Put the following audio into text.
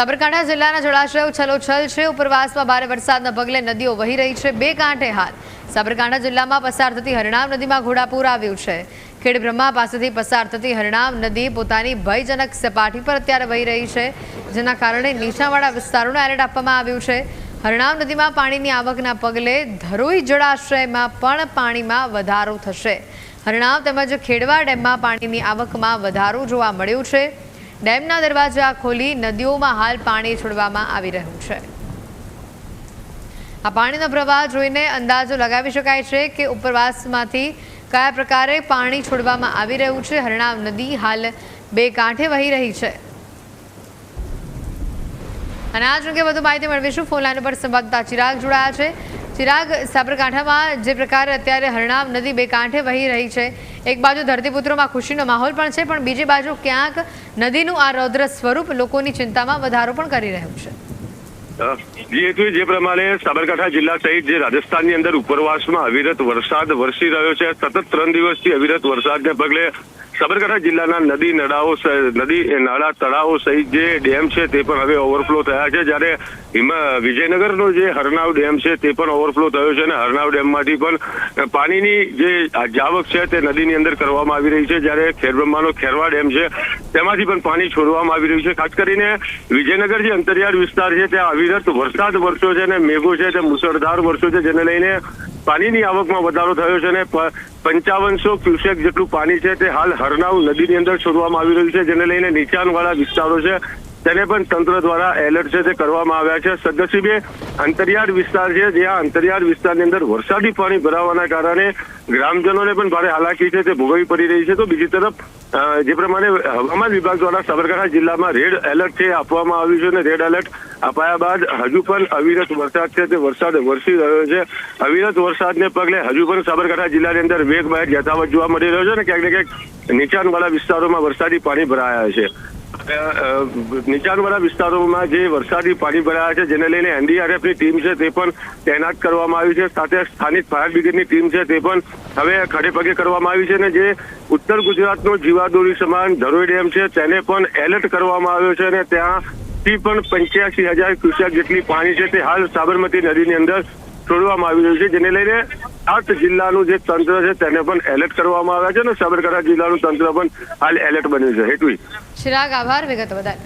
સાબરકાંઠા જિલ્લાના જળાશયો છલોછલ છે. ઉપરવાસમાં ભારે વરસાદના પગલે નદીઓ વહી રહી છે. બે કાંઠે હાલ સાબરકાંઠા જિલ્લામાં પસાર થતી હરણામ નદીમાં ઘોડાપૂર આવ્યું છે. ખેડબ્રહ્મા પાસેથી પસાર થતી હરણામ નદી પોતાની ભયજનક સપાટી પર અત્યારે વહી રહી છે. જેના કારણે નીચાણવાળા વિસ્તારોને એલર્ટ આપવામાં આવ્યું છે. હરણામ નદીમાં પાણીની આવકના પગલે ધરોઈ જળાશયમાં પણ પાણીમાં વધારો થશે. હરણાવ તેમજ ખેડવા ડેમમાં પાણીની આવકમાં વધારો જોવા મળ્યું છે. ડેમના દરવાજા ખોલી નદીઓમાં હાલ પાણી છોડવામાં આવી રહ્યું છે. આ પાણીનો પ્રવાહ જોઈને અંદાજો લગાવી શકાય છે કે ઉપરવાસમાંથી કયા પ્રકારે પાણી છોડવામાં આવી રહ્યું છે. હરણાવ નદી હાલ બે કાંઠે વહી રહી છે. અને આજ અંગે વધુ માહિતી મેળવીશું. ફોન લાઈન પર સંવાદદાતા ચિરાગ જોડાયા છે. ચિરાગ સાબરકાંઠામાં જે પ્રકારે અત્યારે હરણાવ નદી બે કાંઠે વહી રહી છે, એક બાજુ ધરતીપુત્રોમાં ખુશીનો માહોલ પણ છે, પણ બીજી બાજુ ક્યાંક નદીનું આ રૌદ્ર સ્વરૂપ લોકોની ચિંતામાં વધારો પણ કરી રહ્યું છે. જી, હેતુ જે પ્રમાણે સાબરકાંઠા જિલ્લા સહિત જે રાજસ્થાનની અંદર ઉપરવાસમાં અવિરત વરસાદ વરસી રહ્યો છે. સતત ત્રણ દિવસથી અવિરત વરસાદને પગલે સાબરકાંઠા જિલ્લાના નદી નળાઓ નદી નાળા તળાવો સહિત જે ડેમ છે તે પણ હવે ઓવરફ્લો થયા છે. જ્યારે હિમા, વિજયનગરનો જે હરનાવ ડેમ છે તે પણ ઓવરફ્લો થયો છે અને હરનાવ ડેમમાંથી પણ પાણીની જે જાવક છે તે નદીની અંદર કરવામાં આવી રહી છે. જ્યારે ખેરબ્રહ્માનો ખેરવા ડેમ છે તેમાંથી પણ પાણી છોડવામાં આવી રહ્યું છે. ખાસ કરીને વિજયનગર જે અંતરિયાળ વિસ્તાર છે, ત્યાં અવિરત વરસાદ વરસ્યો છે અને મેઘો છે તે મુસળધાર વરસ્યો છે, જેને લઈને પાણીની આવકમાં વધારો થયો છે અને પંચાવનસો ક્યુસેક જેટલું પાણી છે તે હાલ હરનાવ નદીની અંદર છોડવામાં આવી રહ્યું છે, જેને લઈને નીચાણવાળા વિસ્તારો છે તેને પણ તંત્ર દ્વારા એલર્ટ છે તે કરવામાં આવ્યા છે. સદનસીબે અંતરિયાળ વિસ્તાર છે, જ્યાં અંતરિયાળ વિસ્તારની અંદર વરસાદી પાણી ભરાવાના કારણે ગ્રામજનોને પણ ભારે હાલાકી છે, તે ભોગવવી પડી રહી છે. તો બીજી તરફ જે પ્રમાણે હવામાન વિભાગ દ્વારા સાબરકાંઠા જિલ્લામાં રેડ એલર્ટ છે, આપવામાં આવ્યું છે અને રેડ એલર્ટ અપાયા બાદ હજુ પણ અવિરત વરસાદ છે. તે વરસાદ વરસી રહ્યો છે. અવિરત વરસાદને પગલે હજુ પણ સાબરકાંઠા જિલ્લાની અંદર વેગ બાદ યથાવત જોવા મળી રહ્યો છે અને ક્યાંક ને ક્યાંક નીચાણવાળા વિસ્તારોમાં વરસાદી પાણી ભરાયા છે. નીચાણવાળા વિસ્તારોમાં જે વરસાદી પાણી ભરાયા છે, જેને લઈને એનડીઆરએફની ટીમ છે તે પણ તૈનાત કરવામાં આવી છે. સાથે સ્થાનિક ફાયર બ્રિગેડની ટીમ છે તે પણ હવે ખડે પગે કરવામાં આવી છે અને જે ઉત્તર ગુજરાતનો જીવાદોરી સમાન ધરોઈ ડેમ છે તેને પણ એલર્ટ કરવામાં આવ્યો છે અને ત્યાંથી પણ પંચ્યાસી હજાર ક્યુસેક જેટલી પાણી છે તે હાલ સાબરમતી નદીની અંદર છોડવામાં આવી રહ્યું છે, જેને લઈને આઠ જિલ્લાનું જે તંત્ર છે તેને પણ એલર્ટ કરવામાં આવ્યા છે અને સાબરકાંઠા જિલ્લાનું તંત્ર પણ હાલ એલર્ટ બન્યું છે. હેટવી ચિરાગ આભાર, વિગત બદલ